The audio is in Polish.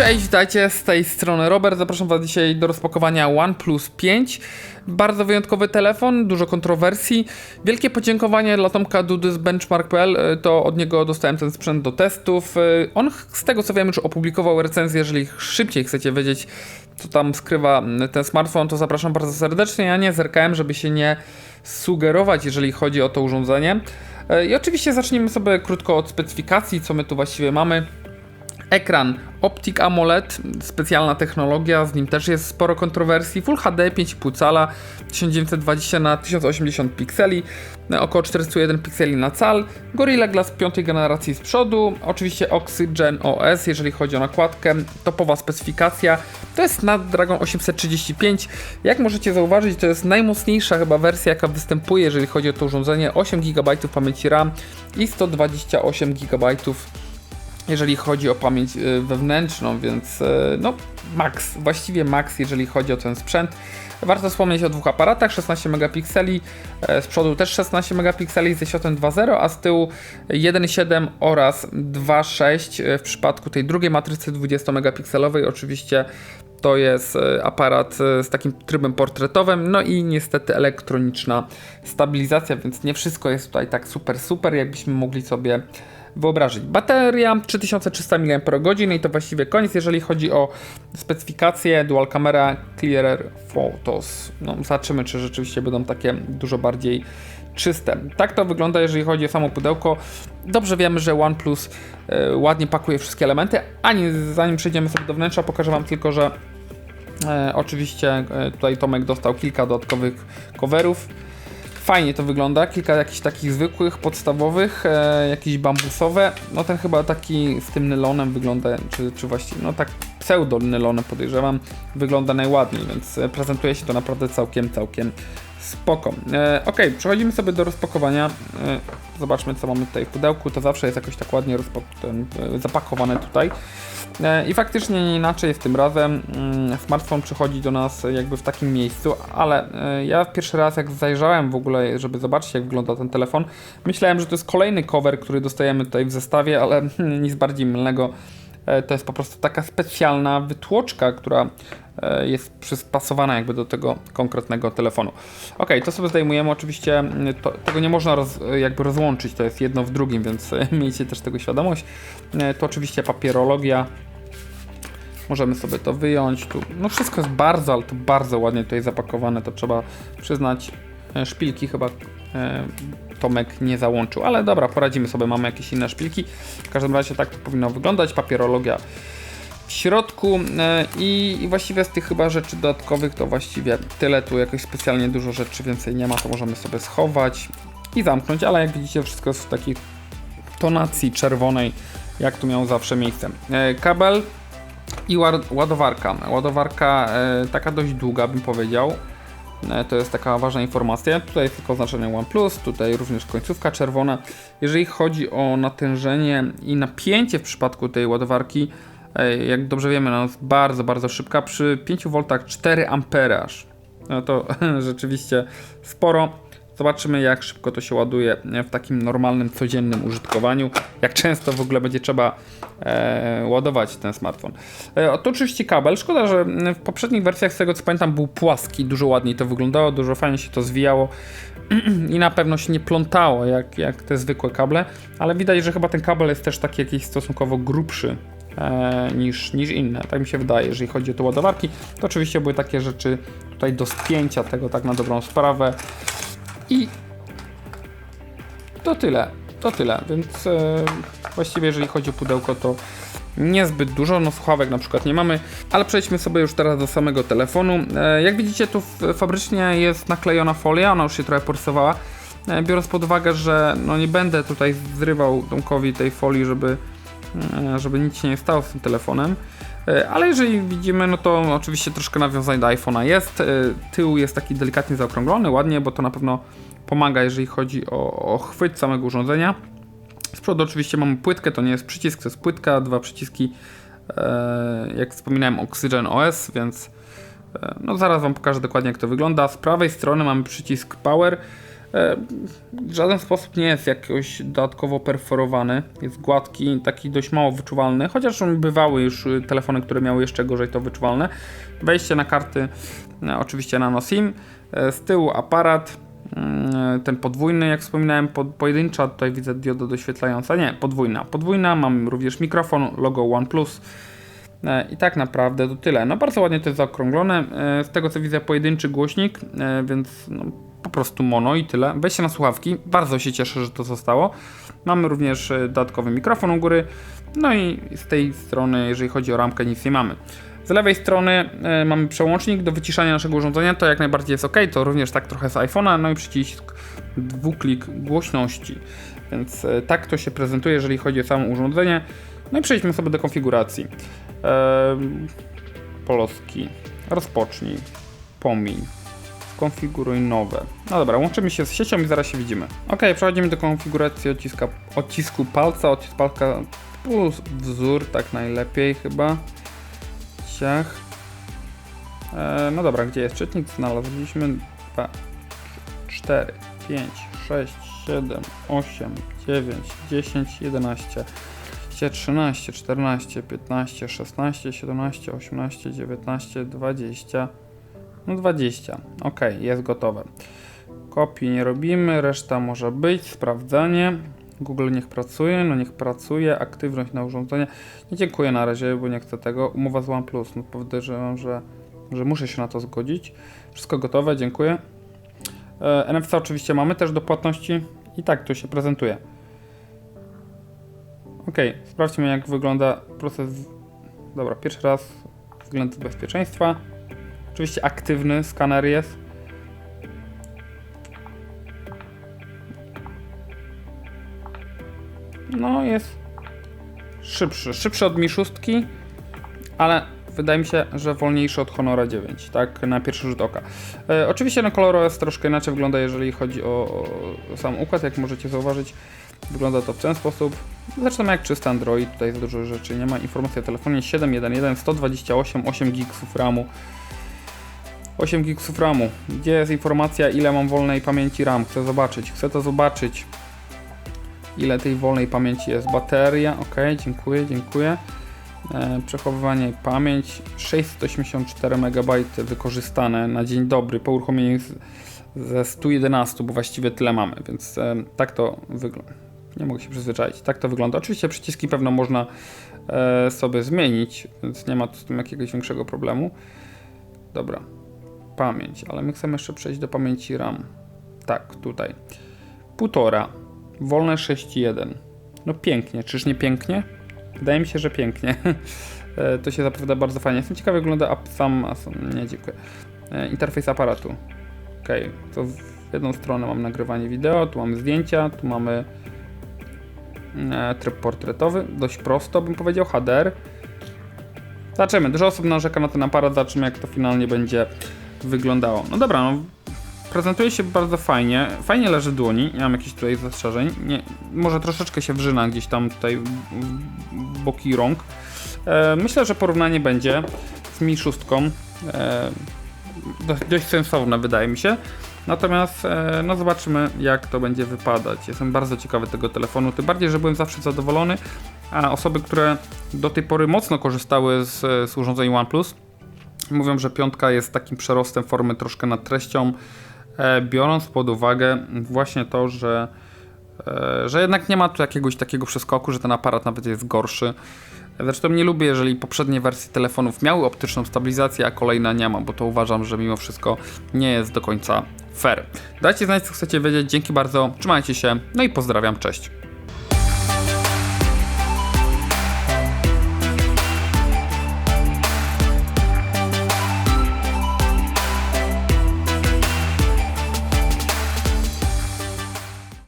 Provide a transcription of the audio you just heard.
Cześć, witajcie z tej strony Robert. Zapraszam Was dzisiaj do rozpakowania OnePlus 5. Bardzo wyjątkowy telefon, dużo kontrowersji. Wielkie podziękowanie dla Tomka Dudy z Benchmark.pl. E, To od niego dostałem ten sprzęt do testów. E, On z tego co wiem już opublikował recenzję. Jeżeli szybciej chcecie wiedzieć, co tam skrywa ten smartfon, to zapraszam bardzo serdecznie. Ja nie zerkałem, żeby się nie sugerować, jeżeli chodzi o to urządzenie. E, I oczywiście zaczniemy sobie krótko od specyfikacji, co my tu właściwie mamy. Ekran Optic AMOLED, specjalna technologia, z nim też jest sporo kontrowersji. Full HD 5,5 cala, 1920 na 1080 pikseli, około 401 pikseli na cal. Gorilla Glass 5 generacji z przodu, oczywiście Oxygen OS, jeżeli chodzi o nakładkę, topowa specyfikacja. To jest Snapdragon 835. Jak możecie zauważyć, to jest najmocniejsza chyba wersja, jaka występuje, jeżeli chodzi o to urządzenie. 8 GB pamięci RAM i 128 GB jeżeli chodzi o pamięć y, wewnętrzną, więc y, no max, właściwie max, jeżeli chodzi o ten sprzęt. Warto wspomnieć o dwóch aparatach, 16 megapikseli, e, z przodu też 16 megapikseli ze światłem 2.0, a z tyłu 1.7 oraz 2.6 e, w przypadku tej drugiej matrycy 20 megapikselowej oczywiście to jest e, aparat e, z takim trybem portretowym, no i niestety elektroniczna stabilizacja, więc nie wszystko jest tutaj tak super, super, jakbyśmy mogli sobie wyobrazić. Bateria 3300 mAh i to właściwie koniec, jeżeli chodzi o specyfikację Dual Camera Clearer Photos. No, zobaczymy, czy rzeczywiście będą takie dużo bardziej czyste. Tak to wygląda, jeżeli chodzi o samo pudełko. Dobrze wiemy, że OnePlus e, ładnie pakuje wszystkie elementy, a nie, zanim przejdziemy sobie do wnętrza, pokażę Wam tylko, że e, oczywiście e, tutaj Tomek dostał kilka dodatkowych coverów. Fajnie to wygląda, kilka jakichś takich zwykłych, podstawowych, e, jakieś bambusowe. No ten chyba taki z tym nylonem wygląda, czy, czy właściwie, no tak pseudo nylonem podejrzewam, wygląda najładniej, więc e, prezentuje się to naprawdę całkiem, całkiem spoko. E, ok, przechodzimy sobie do rozpakowania. E, zobaczmy co mamy tutaj w pudełku, to zawsze jest jakoś tak ładnie ten, e, zapakowane tutaj. E, I faktycznie nie inaczej jest tym razem. Mm, Smartfon przychodzi do nas jakby w takim miejscu, ale e, ja pierwszy raz jak zajrzałem w ogóle, żeby zobaczyć jak wygląda ten telefon, myślałem, że to jest kolejny cover, który dostajemy tutaj w zestawie, ale nic bardziej mylnego. E, To jest po prostu taka specjalna wytłoczka, która e, jest przyspasowana jakby do tego konkretnego telefonu. Ok, to sobie zdejmujemy. Oczywiście mm, to, tego nie można roz, jakby rozłączyć, to jest jedno w drugim, więc e, miejcie też tego świadomość. E, To oczywiście papierologia. Możemy sobie to wyjąć. Tu, no wszystko jest bardzo, ale to bardzo ładnie tutaj zapakowane, to trzeba przyznać. E, Szpilki chyba e, Tomek nie załączył, ale dobra, poradzimy sobie, mamy jakieś inne szpilki. W każdym razie tak to powinno wyglądać. Papierologia w środku e, i, właściwie z tych chyba rzeczy dodatkowych to właściwie tyle. Tu jakoś specjalnie dużo rzeczy więcej nie ma, to możemy sobie schować i zamknąć, ale jak widzicie wszystko jest w takiej tonacji czerwonej, jak tu miał zawsze miejsce. E, Kabel i ład- ładowarka. Ładowarka e, taka dość długa bym powiedział. To jest taka ważna informacja. Tutaj jest tylko oznaczenie OnePlus, tutaj również końcówka czerwona. Jeżeli chodzi o natężenie i napięcie w przypadku tej ładowarki, jak dobrze wiemy, ona jest bardzo, bardzo szybka. Przy 5 V 4 A aż. No to rzeczywiście sporo. Zobaczymy, jak szybko to się ładuje w takim normalnym, codziennym użytkowaniu. Jak często w ogóle będzie trzeba e, ładować ten smartfon. E, to oczywiście kabel. Szkoda, że w poprzednich wersjach, z tego co pamiętam, był płaski. Dużo ładniej to wyglądało, dużo fajnie się to zwijało i na pewno się nie plątało jak, jak te zwykłe kable. Ale widać, że chyba ten kabel jest też taki jakiś stosunkowo grubszy. E, niż, niż inne, tak mi się wydaje, jeżeli chodzi o te ładowarki, to oczywiście były takie rzeczy tutaj do spięcia tego tak na dobrą sprawę. I to tyle, to tyle, więc e, właściwie jeżeli chodzi o pudełko to niezbyt dużo, no słuchawek na przykład nie mamy, ale przejdźmy sobie już teraz do samego telefonu. E, jak widzicie tu fabrycznie jest naklejona folia, ona już się trochę porysowała, e, biorąc pod uwagę, że no nie będę tutaj zrywał Tomkowi tej folii, żeby, żeby nic się nie stało z tym telefonem. E, Ale jeżeli widzimy, no to oczywiście troszkę nawiązań do iPhone'a jest. E, Tył jest taki delikatnie zaokrąglony, ładnie, bo to na pewno pomaga, jeżeli chodzi o, o chwyt samego urządzenia. Z przodu oczywiście mamy płytkę, to nie jest przycisk, to jest płytka, dwa przyciski, e, jak wspominałem, Oxygen OS, więc e, no zaraz Wam pokażę dokładnie jak to wygląda. Z prawej strony mamy przycisk Power, E, w żaden sposób nie jest jakoś dodatkowo perforowany. Jest gładki, taki dość mało wyczuwalny, chociaż bywały już y, telefony, które miały jeszcze gorzej to wyczuwalne. Wejście na karty, e, oczywiście nano SIM, e, z tyłu aparat, mm, ten podwójny, jak wspominałem, po, pojedyncza, tutaj widzę dioda doświetlająca, nie, podwójna. Podwójna, mam również mikrofon, logo OnePlus. E, I tak naprawdę to tyle. No bardzo ładnie to jest zaokrąglone. E, Z tego co widzę pojedynczy głośnik, e, więc no, po prostu mono i tyle. Weźcie na słuchawki. Bardzo się cieszę, że to zostało. Mamy również e, dodatkowy mikrofon u góry. No i z tej strony, jeżeli chodzi o ramkę, nic nie mamy. Z lewej strony e, mamy przełącznik do wyciszania naszego urządzenia. To jak najbardziej jest ok. To również tak trochę z iPhone'a. No i przycisk dwuklik głośności. Więc e, tak to się prezentuje, jeżeli chodzi o samo urządzenie. No i przejdźmy sobie do konfiguracji. Ehm, Polski. Rozpocznij. Pomiń. Konfiguruj nowe. No dobra, łączymy się z siecią i zaraz się widzimy. Ok, przechodzimy do konfiguracji odciska, odcisku palca. Odcisk palca plus wzór, tak najlepiej chyba. Ciach. E, no dobra, gdzie jest czytnik? Znaleźliśmy 2, 4, 5, 6, 7, 8, 9, 10, 11. 13, 14, 15, 16, 17, 18, 19, 20. No 20. Ok, jest gotowe. Kopii nie robimy, reszta może być. Sprawdzanie. Google niech pracuje, no niech pracuje. Aktywność na urządzenie. Nie dziękuję na razie, bo nie chcę tego. Umowa z OnePlus. No podejrzewam, że, że muszę się na to zgodzić. Wszystko gotowe, dziękuję. E, NFC oczywiście mamy też do płatności i tak to się prezentuje. Ok, sprawdźmy jak wygląda proces. Dobra, pierwszy raz względy bezpieczeństwa. Oczywiście aktywny skaner jest. No, jest szybszy. Szybszy od Mi 6, ale wydaje mi się, że wolniejszy od Honora 9, tak na pierwszy rzut oka. E, oczywiście na kolor jest troszkę inaczej wygląda, jeżeli chodzi o, o sam układ, jak możecie zauważyć. Wygląda to w ten sposób. Zresztą jak czysty Android, tutaj za dużo rzeczy nie ma. Informacja o telefonie 711 128 8 GB RAMu. 8 GB RAMu. Gdzie jest informacja ile mam wolnej pamięci RAM? Chcę zobaczyć, chcę to zobaczyć. Ile tej wolnej pamięci jest? Bateria, ok, dziękuję, dziękuję. E, przechowywanie pamięć 684 MB wykorzystane na dzień dobry po uruchomieniu ze 111, bo właściwie tyle mamy, więc e, tak to wygląda. Nie mogę się przyzwyczaić. Tak to wygląda. Oczywiście przyciski pewno można e, sobie zmienić, więc nie ma tu z tym jakiegoś większego problemu. Dobra. Pamięć, ale my chcemy jeszcze przejść do pamięci RAM. Tak, tutaj. Półtora. Wolne 6.1. No pięknie, czyż nie pięknie? Wydaje mi się, że pięknie. E, to się zapowiada bardzo fajnie. Jestem ciekawy, jak wygląda ap- sam. Nie, dziękuję. E, Interfejs aparatu. Ok, to w jedną stronę mam nagrywanie wideo, tu mamy zdjęcia, tu mamy e, tryb portretowy, dość prosto bym powiedział, HDR. Zobaczymy, dużo osób narzeka na ten aparat, zobaczymy jak to finalnie będzie wyglądało. No dobra, no, prezentuje się bardzo fajnie, fajnie leży dłoni, nie mam jakichś tutaj zastrzeżeń, nie, może troszeczkę się wrzyna gdzieś tam tutaj w, boki rąk. E, myślę, że porównanie będzie z Mi 6, e, dość, dość sensowne wydaje mi się. Natomiast e, no zobaczymy jak to będzie wypadać. Jestem bardzo ciekawy tego telefonu, tym bardziej, że byłem zawsze zadowolony, a osoby, które do tej pory mocno korzystały z, z urządzeń OnePlus, mówią, że piątka jest takim przerostem formy troszkę nad treścią, e, biorąc pod uwagę właśnie to, że, e, że jednak nie ma tu jakiegoś takiego przeskoku, że ten aparat nawet jest gorszy. Zresztą nie lubię, jeżeli poprzednie wersje telefonów miały optyczną stabilizację, a kolejna nie ma, bo to uważam, że mimo wszystko nie jest do końca fair. Dajcie znać, co chcecie wiedzieć. Dzięki bardzo, trzymajcie się, no i pozdrawiam, cześć.